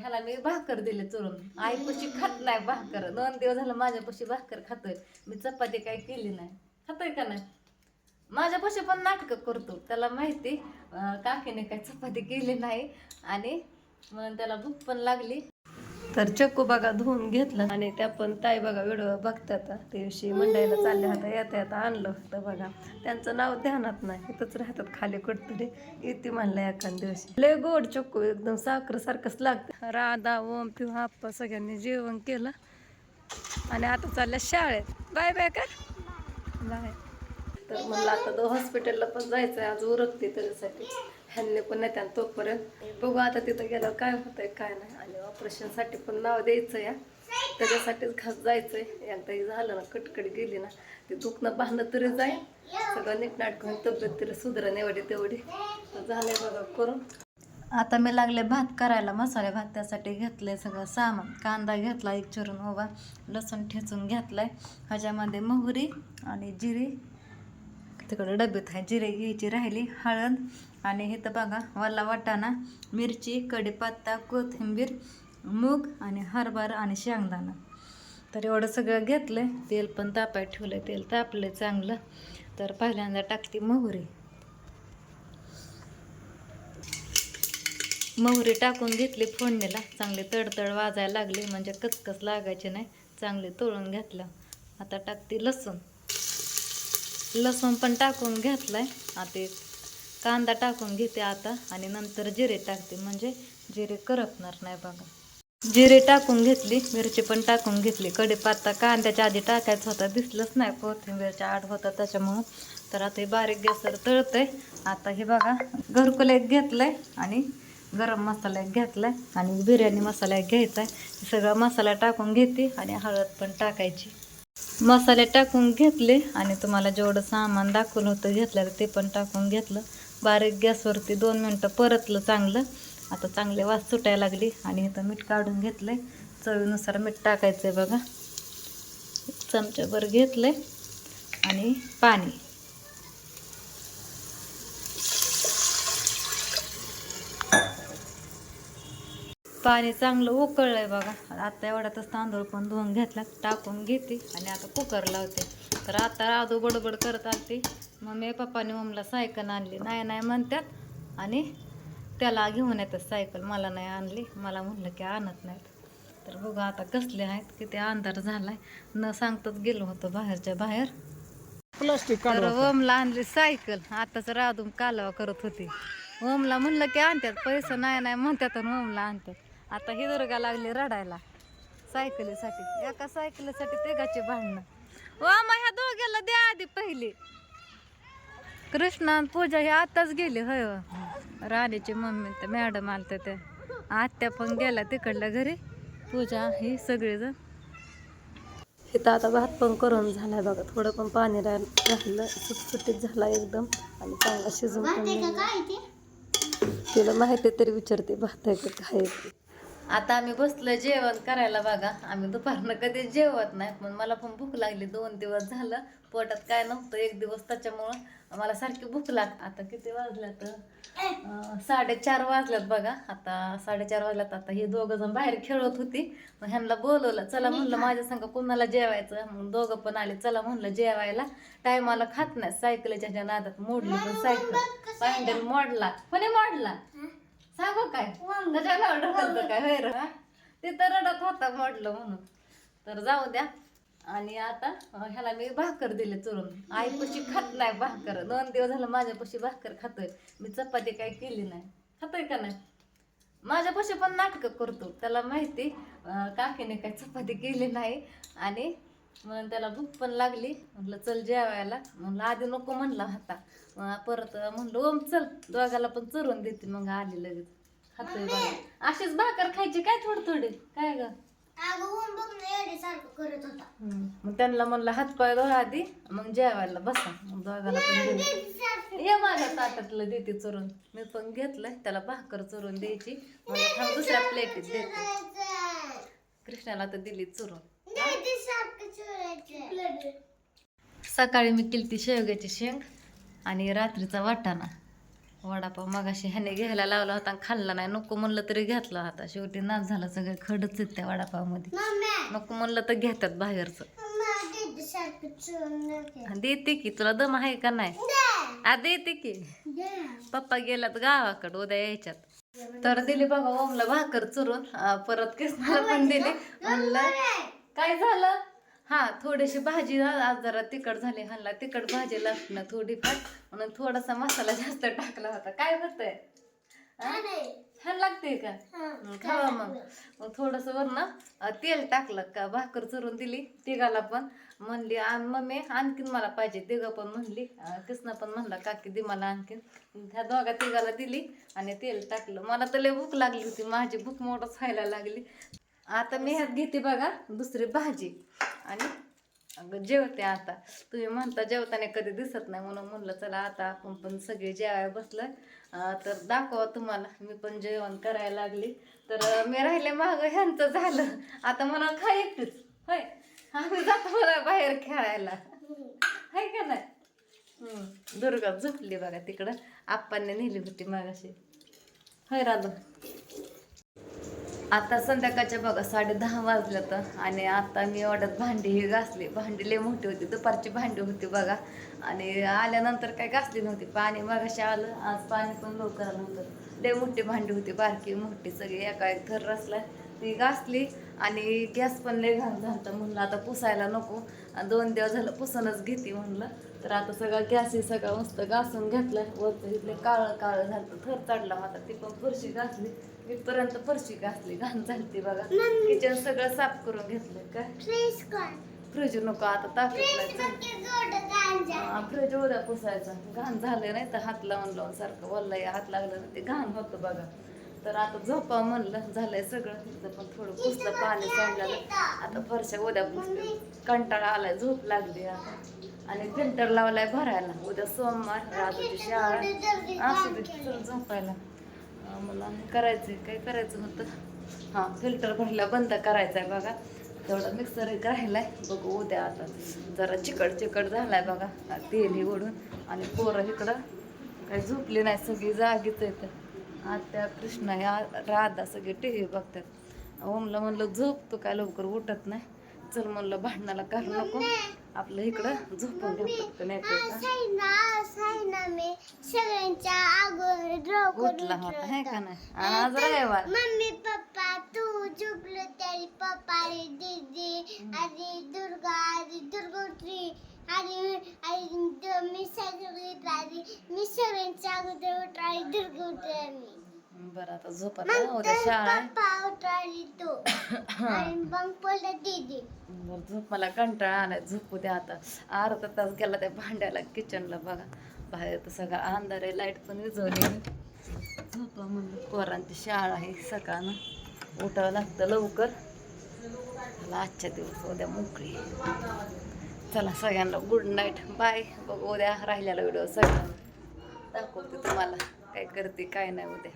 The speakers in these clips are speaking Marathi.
ह्याला मी भाकर दिले चुरून. आईपाशी खात नाही भाकर. दोन दिवस झालं माझ्यापाशी भाकर खातोय. मी चपाती काय केली नाही. खातोय का नाही? माझ्यापाशी पण नाटकं करतो. त्याला माहिती काकीने काय चपाती केली नाही. आणि म्हणून त्याला भूक पण लागली. तर चक्कू बघा धुवून घेतलं आणि त्या पण ताई बघा व्हिडिओ बघतात. त्या दिवशी मंडईला चालल्या होत्या येता येता आणलं होतं बघा. त्यांचं नाव ध्यानात नाही इथंच राहतात खाली कुठतरी. इथे म्हणलं एखाद दिवशी. लय गोड चक्कू एकदम साखर सारखंच लागतं. राधा ओम किंवा आप्पा सगळ्यांनी जेवण केलं. आणि आता चालल्या शाळेत. बाय बाय का? बाय. तर म्हणलं आता तो हॉस्पिटलला पण जायचं आहे आज उरकते त्याच्यासाठी. ह्यांनी पण नाही त्यानं तोपर्यंत. बघू आता तिथं गेल्यावर काय होतंय काय नाही. आणि ऑपरेशनसाठी पण नाव द्यायचं या त्याच्यासाठीच खास जायचंय. एकदा हे झालं ना कटकट गेली ना ते दुखणं पाहणं तरी जाईल. सगळं नीटनाट घेऊन तब्येत तरी सुधरण एवढी तेवढी. झालंय बघा करून. आता मी लागले भात करायला मसाले भात त्यासाठी घेतलंय सगळं सामान. कांदा घेतला एक चिरून ओवा लसूण ठेचून घेतलाय. ह्याच्यामध्ये मोहरी आणि जिरी तिकडं डब्यात आहे जिरे घ्यायची राहिली हळद आणि हे तर बघा वल्ला वाटाणा मिरची कढीपत्ता कोथिंबीर मूग आणि हरभरा आणि शेंगदाणा. तर एवढं सगळं घेतलं तेल पण तापाय ठेवलं तेल तापलं चांगलं. तर पहिल्यांदा टाकते मोहरी. मोहरी टाकून घेतली फोडणीला. चांगली तडतड वाजायला लागली. म्हणजे कचकच लागायचे नाही. चांगली तळून घेतलं. आता टाकते लसूण. लसूण पण टाकून घेतलाय. आता एक कांदा टाकून घेते आता आणि नंतर जिरे टाकते. म्हणजे जिरे करपणार नाही बघा. जिरे टाकून घेतली मिरची पण टाकून घेतली. कढीपत्ता कांद्याच्या आधी टाकायचा होता. दिसलंच नाही कोथिंबीरच्या आड होता त्याच्यामुळं. तर आता हे बारीक गॅसवर तळतंय. आता हे बघा घरकुल एक घेतलंय आणि गरम मसाला एक घेतलाय आणि बिर्याणी मसाला एक घ्यायचा आहे सगळा मसाला टाकून घेते आणि हळद पण टाकायची. मसाले टाकून घेतले आणि तुम्हाला जेवढं सामान दाखवलं होतं घेतलेलं ते पण टाकून घेतलं. बारीक गॅसवरती दोन मिनटं परतलं चांगलं. आता चांगले वास सुटायला लागली आणि इथं मीठ काढून घेतलंय. चवीनुसार मीठ टाकायचं आहे बघा. एक चमच्याभर आहे आणि पाणी. पाणी चांगलं उकळलंय बघा. आता एवढ्यातच तांदूळ पण धुवून घेतला टाकून घेते आणि आता कुकर लावते. तर आता राधू बडबड करत आलती. मम्मी पप्पाने मम्मीला सायकल आणली. नाही नाही म्हणतात आणि त्याला घेऊन येतात सायकल मला नाही आणली. मला म्हणलं की आणत नाहीत. तर बघा आता कसले आहेत किती अंधार झालाय. न सांगताच गेलो होतो बाहेरच्या बाहेर. प्लास्टिक तर ओमला आणली सायकल आताच राधून कालवा करत होती. ओमला म्हणलं की आणतात पैसे नाही नाही म्हणतात आणि ओमला आणतात आता ही दुर्गा लागली रडायला. सायकलीसाठी. एका सायकलीसाठी तिघाची भांडणं. ओमा ह्या दोघ्याला द्या आधी पहिली. कृष्णा आणि पूजा हे आताच गेली होय हो. राणीची मम्मी तर मॅडम आलते ते. आत्या पण गेल्या तिकडल्या घरी. पूजा ही सगळेजण. इथं आता भात पण करून झालाय बघा. थोडं पण पाणी राहिलं राहिलं. सुटसुटीत झाला एकदम. आणि चांगला शिजून. तिला माहिती तरी विचारते भात आहे का काय. आता आम्ही बसलो जेवण करायला बघा. आम्ही दुपारनं कधी जेवत नाही पण मला पण भूक लागली. दोन दिवस झालं पोटात काय नव्हतं एक दिवस त्याच्यामुळं मला सारखी भूक लाग आता किती वाजल्यात? साडेचार वाजल्यात बघा. आता साडेचार वाजल्यात. आता हे दोघं जण बाहेर खेळत होती. मग ह्यांना बोलवलं चला म्हणलं माझ्या संग कोणाला जेवायचं? मग दोघं पण आले चला म्हणलं जेवायला. टायमाला खात नाही. सायकलीच्या नादात मोडली पण सायकल. पायंडल मोडला. कोणी मोडला? सांगू काय? त्याच्याला ढकलतं काय होय रे? ते तर रडत होता मोडलं म्हणून. तर जाऊ द्या. आणि आता ह्याला मी भाकर दिले चुरून. आईपाशी खात नाही भाकर. दोन दिवस झालं माझ्यापाशी भाकर खातोय. मी चपाती काय केली नाही. खातोय का नाही? माझ्यापाशी पण नाटकं करतो. त्याला माहिती काकीने काय चपाती केली नाही. आणि म्हणून त्याला भूक पण लागली. म्हटलं चल जेवायला. म्हणलं आधी नको म्हणला होता. मग परत म्हणलं ओम चल. दोघाला पण चरून देते मग आली लगेच. खातोय बघा अशीच भाकर खायची काय थोडी थोडी काय ग. मग त्यांना म्हणलं हातपाय धुवा आधी मग जेवायला बसा. मग दोघाला पण दिलं ये माझ्या ताटातलं देते चुरून. मी पण घेतलंय त्याला भाकर चुरून द्यायची. मला दुसऱ्या प्लेटीत देते. कृष्णाला तर दिली चुरून. सकाळी मी केली ती शेवग्याची शेंग आणि रात्रीचा वाटाणा. वडापाव मगाशी ह्याने घ्यायला लावला होता आणि खाल्ला नाही. नको म्हणलं तरी घेतला होता. शेवटी नाच झाला सगळे खडच आहेत त्या वडापावमध्ये. नको म्हणलं तर घेतात बाहेरचं. देते की तुला दम आहे का नाही? आ देते की. पप्पा गेलात गावाकडे उद्या यायच्यात. तर दिली बघा ओमला भाकर चुरून. परत कृष्णाला पण दिली. म्हणलं काय झालं? हा थोडीशी भाजी आज जरा तिखट झाली हल्ला तिखट भाजी लागते ना थोडी फार म्हणून थोडासा मसाला जास्त टाकला होता. काय होतंय छान लागते का? खावा मग मग. थोडस वरनं अं, तेल टाकलं का? भाकर चुरून दिली तिघाला पण. म्हणली "आण मम्मी आणखीन मला पाहिजे. तिघं पण म्हणली. कृष्णा पण म्हणला काकी दे मला आणखीन. ह्या दोघा तिघाला दिली आणि तेल टाकलं. मला तर लय भूक लागली होती. माझी भूक मोठच व्हायला लागली. आता मी ह्यात घेते बघा दुसरी भाजी. आणि अगं जेवते आता. तुम्ही म्हणता जेवताना कधी दिसत नाही म्हणून म्हणलं चला आता आपण पण सगळे जेवाय बसलं तर दाखवा तुम्हाला मी पण जेवण करायला लागली. तर मी राहिले माग ह्यांचं झालं. आता मला खा एकटीच. होय? आम्ही जातो मला बाहेर खेळायला. हाय का नाही? दुर्गा झोपली बघा तिकडं. आप्पांनी नेली होती मागाशी. होय राधू? आता संध्याकाळच्या बघा साडे दहा वाजल्या तर. आणि आता मी ऑर्डर भांडी ही घासली. भांडी लय मोठी होती. दुपारची भांडी होती बघा. आणि आल्यानंतर काय घासली नव्हती. पाणी मगाशी आलं. आज पाणी पण लवकर आलं होतं. लय मोठी भांडी होती. बारकी मोठी सगळी. एका एक थर रचला ती घासली. आणि गॅस पण लय घाण झालं म्हणलं आता पुसायला नको. दोन दिवस झालं पुसूनच घेते म्हणलं. तर आता सगळं गॅस हे सगळं मस्त घासून घेतलं वरचं इथले काळं काळं झालं थर चढला माझा ती पण फरशी घासली. इथपर्यंत फरशी घासली घाण झाली बघा. किचन सगळं साफ करून घेतलंय काय? फ्रीज नको आता ताकद फ्रीज उद्या पुसायचा. घाण झालं नाही तर हात लावून लावून सारखं वल्लाय हात लागलं ते घाण होतं बघा. तर आता झोपा म्हणलं झालंय सगळं. इथं पण थोडं पुसलं पाणी सांडलं आता फरशा उद्या पुसते कंटाळा आलाय झोप लागली आता. आणि फिल्टर लावलाय भरायला. उद्या सोमवार राजूची शाळा. असू दे झोपायला. मला करायचं काय करायचं होतं? हां फिल्टर भरला बंद करायचा आहे बघा. तेवढा मिक्सर एक राहिलाय. बघू उद्या आता. जरा चिकट चिकट झालाय बघा. हा तेल ओढून. आणि पोरं इकडं. काही झोपली नाही सगळी जागीच येतं आत्या कृष्णा या राधा सगळे टी व्ही बघतात. ओमला म्हणलं झोप तू काय लवकर उठत नाही. चल म्हणलं भांडणाला करू नको. आपलं इकडं झोपून घ्या पटकन येतं सगळ्यांच्या अगोदर उठला होता हे का नाही? आज रविवार. मम्मी पप्पा तू झोपलो तरी पप्पा रे दीदी आणि दुर्गा आणि दुर्गोत्री आणि मी सगळी मी सगळ्यांच्या अगोदर उठली दुर्गा उठली बरं आता झोपत ना उद्या शाळा बरं झोप मला कंटाळा आलाय. झोपू द्या आता. अर्धा तास गेला त्या भांड्याला किचनला बघा. बाहेर तर सगळा अंधार आहे लाइट पण विझवली झोपा म्हणलं पोरांची शाळा आहे सकाळनं. उठावं लागतं लवकर. मला आजच्या दिवस उद्या मोकळी चला सगळ्यांना गुड नाईट बाय बघ उद्या राहिलेला व्हिडिओ सगळ्यांना दाखवते तुम्हाला. काय करते काय नाही उद्या.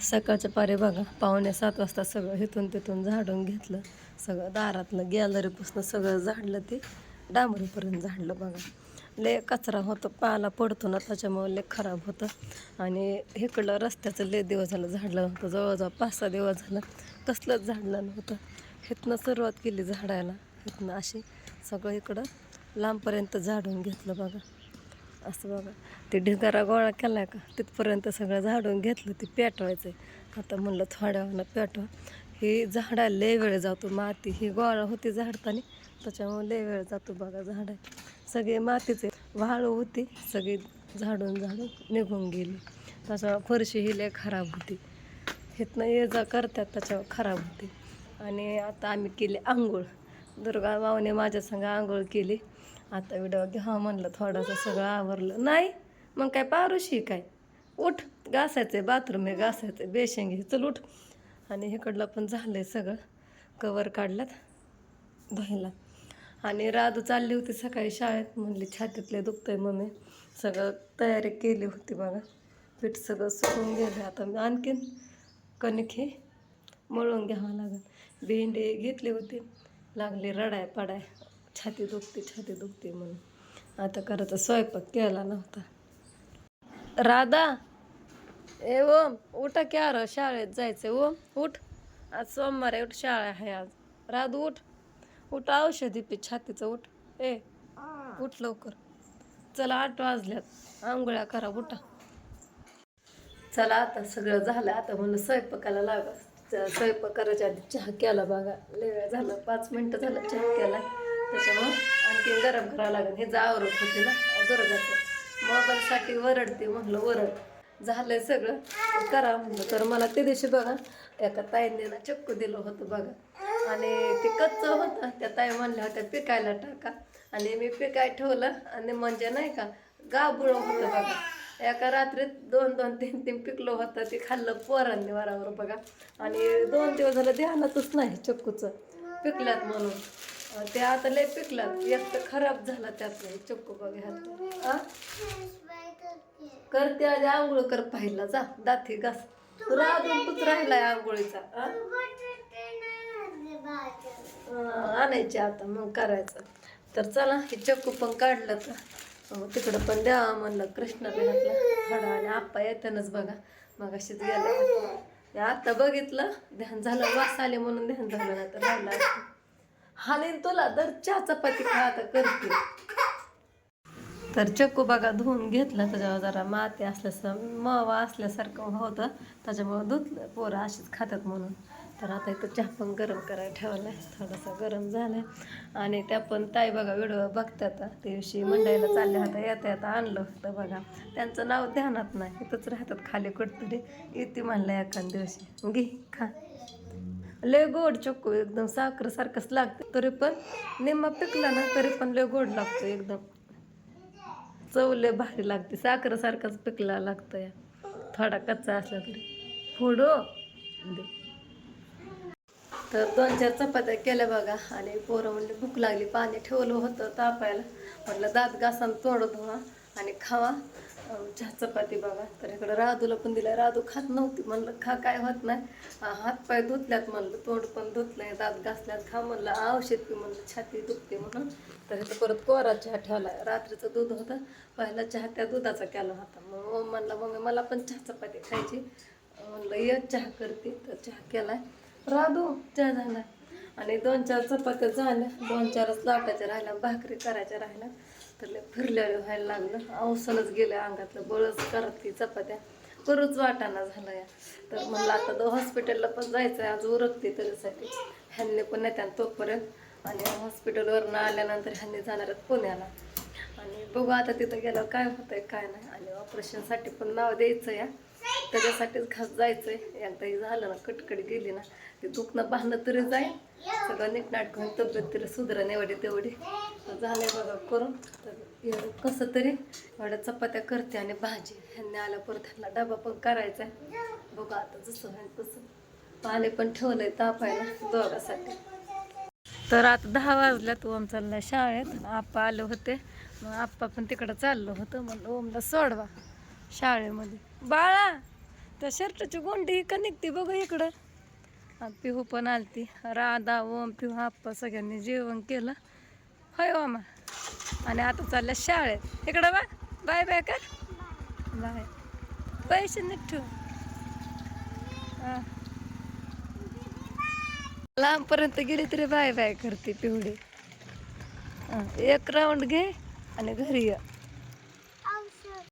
सकाळच्या पारे बघा पावणे सात वाजता सगळं इथून तिथून झाडून घेतलं. सगळं दारातलं गॅलरीपासून सगळं झाडलं ते डांबरीपर्यंत झाडलं बघा. लय कचरा होतं पाला पडतो ना त्याच्यामुळे लय खराब होतं. आणि इकडलं रस्त्याचं लय दिवस झालं झाडलं होतं जवळजवळ पाच सहा दिवस झालं कसलंच झाडलं नव्हतं. इथनं सुरुवात केली झाडायला इथनं अशी सगळं इकडं लांबपर्यंत झाडून घेतलं बघा. असं बघा. ते ढिगारा गोळा केला का? तिथपर्यंत सगळं झाडून घेतलं ते पेटवायचं आहे आता म्हणलं थोड्या वेळानं पेटवा. हे झाडा लय वेळ जातो माती. ही गोळा होती झाडताना त्याच्यामुळे लय वेळ जातो बघा झाडं. सगळे मातीचे वाळू होती सगळी झाडून झाडून निघून गेली. त्याच्यामुळे फरशी ही लय खराब होती. इथनं ये जा करतात त्याच्यावर खराब होती. आणि आता आम्ही केली आंघोळ. दुर्गा मावने माझ्या संग आंघोळ केली. आता व्हिडिओ घ्या म्हणलं थोडंसं सगळं आवरलं. नाही मग काय पारुशी काय? उठ घासायचं बाथरूम आहे घासायचं आहे बेशिंग घे चल उठ. आणि इकडलं पण झालं आहे सगळं. कवर काढल्यात धुयला. आणि राधू चालली होती सकाळी शाळेत. म्हणली छातीतले दुखतंय मम्मी. सगळं तयारी केली होती बघा. पीठ सगळं सुकून गेलं आता मी आणखीन कणिक हे मळून घ्यावं लागेल. भेंडे घेतली होती. लागली रडाय पडाय छाती दुखते छाती दुखते म्हणून. आता करायचा स्वयंपाक केला नव्हता. राधा ए ओम उठा की र शाळेत जायचं ओम उठ. आज सोमवार आहे उठ शाळा आहे आज. राधू उठ. उठ औषधी पी छातीचं उठ. ए उठ लवकर. चला आठ वाजल्यात. आंघोळ्या करा उठा. चला आता सगळं झालं. आता म्हणलं स्वयंपाकाला लागा स्वयंपाक करायच्या आधी चहा केला बघा. लय वेळ झालं पाच मिनटं झालं चहा केला त्याच्यामुळं आणखी गरम करावं लागेल. हे जावरत होते ना दुर्गाचं मोबाईलसाठी वरडते म्हणलं वरड. झालंय सगळं. करा म्हणलं. तर मला ते दिवशी बघा एका ताईने ना चक्कू दिलं होतं बघा. आणि ते कच्चं होतं. त्या ताई म्हणल्या होत्या पिकायला टाका. आणि मी पिकाय ठेवलं. आणि म्हणजे नाही का गाबुळ होतं बघा. एका रात्रीत दोन दोन तीन तीन पिकलं होतं. ते खाल्लं पोरांनी वरावर बघा. आणि दोन दिवस झालं ध्यानातच नाही चक्कूचं. पिकल्यात म्हणून. ते आता लय पिकल्यात एक तर खराब झाला त्यात चक्कू बघ ह्यात करते आधी आंघोळ कर पाहिला जा दाती घास. तुला अजून तूच राहिलाय आंघोळीचा आणायचे आता मग करायचं. तर चला हे चक्कू पण काढलं तर. तिकडं पण द्या म्हणलं कृष्णा घातला थोडा आणि आप्पा येतानच बघा. मग अशीच गेलं आता बघितलं ध्यान झालं वास आले म्हणून ध्यान झालं नाही तर राहिलं असतं. हालेन तुला दर चहा चपाती खा आता करते. तर चक्कू बघा धुवून घेतला त्याच्यावर जरा माती असल्यासारखं मवा असल्यासारखं होतं त्याच्यामुळं धुतलं. पोरं अशीच खातात म्हणून. तर आता इथं चहा पण गरम करायला ठेवलाय. थोडासा गरम झालाय. आणि त्या पण ताई बघा व्हिडिओ बघतात त्या दिवशी मंडईला चालल्या होत्या येता येता आणलं होतं बघा. त्यांचं नाव ध्यानात नाही इथंच राहतात खाली कुठतरी. येते म्हणलं एखाद दिवशी. घे खा. लय गोड चक्कू एकदम साखर सारखंच लागतं तरी पण निम्मा पिकला ना तरी पण लय गोड लागतो एकदम. चव लय भारी लागते साखरसारखाच पिकला लागतं या थोडा कच्चा असला तरी. फोडो. तर दोन चार चपात्या केल्या बघा आणि पोरं म्हणले भूक लागली पाणी ठेवलं होतं तापायला. म्हटलं दात घासानं तोंड धुवा आणि खावा. चपाती बघा तर इकडं राधूला पण दिलं राधू खात नव्हती. म्हणलं खा काय होत नाही. हात हातपाय धुतल्यात म्हणलं. तोंड पण धुतलंय दात घासल्यात. खा म्हणलं. औषध पी म्हणलं. छाती दुखते म्हणून. तर इथं परत कोरा चहा ठेवला. रात्रीचं दूध होतं. पहिला चहा त्या दुधाचा केला होता. मग ओम म्हणला मम्मी मला पण चहा चपाती खायची. म्हणलं ये चहा करते. तर चहा केलाय. राधू चहा झाला. आणि दोन चार चपात्या झाल्या. दोन चारच लाटाच्या राहिल्या. भाकरी करायच्या राहिल्या. तर लय फिरलेलं व्हायला लागलं. अवसनच गेलं अंगातलं बळच करत ती चपात्या. करूच वाटाणा झाला या तर म्हणलं आता दो हॉस्पिटलला पण जायचं आहे आज उरकते तरीसाठी. ह्यांनी पण येत्या तोपर्यंत. आणि हॉस्पिटलवरनं आल्यानंतर ह्यांनी जाणार आहेत पुण्याला. आणि बघू आता तिथं गेल्यावर काय होतंय काय नाही. आणि ऑपरेशनसाठी पण नाव द्यायचं या त्याच्यासाठीच खास जायचंय. एकदा झालं ना कटकट गेली ना ते दुखणं बांधणं तरी जाईल. सगळं नीटनाटक होऊन तब्येत तरी सुधरण एवढी तेवढी. झालंय बघा करून. तर कसं तरी एवढ्या चपात्या करते आणि भाजी. ह्यांनी आल्या परत ह्यांना डबा पण करायचा आहे बघा आता जसं होईल तसं. पाणी पण ठेवलंय तापायला दोघासाठी. तर आता दहा वाजल्यात ओम चालला शाळेत. आप्पा आले होते. मग आप्पा पण तिकडं चाललं होतं. म्हणलं ओमला सोडवा शाळेमध्ये. बाळा त्या शर्टाची गोंडी का निघते बघ इकडं. पिहू पण आलती. राधा ओम पिहू आप्पा सगळ्यांनी जेवण केलं. होय हो ओमा आणि आता चालल्या शाळेत. इकडं बा बाय बाय कर. बाय. पैसे नीट ठेव. हां. लांबपर्यंत गेली तरी बाय बाय करते पिवडी एक राऊंड घे आणि घरी ये.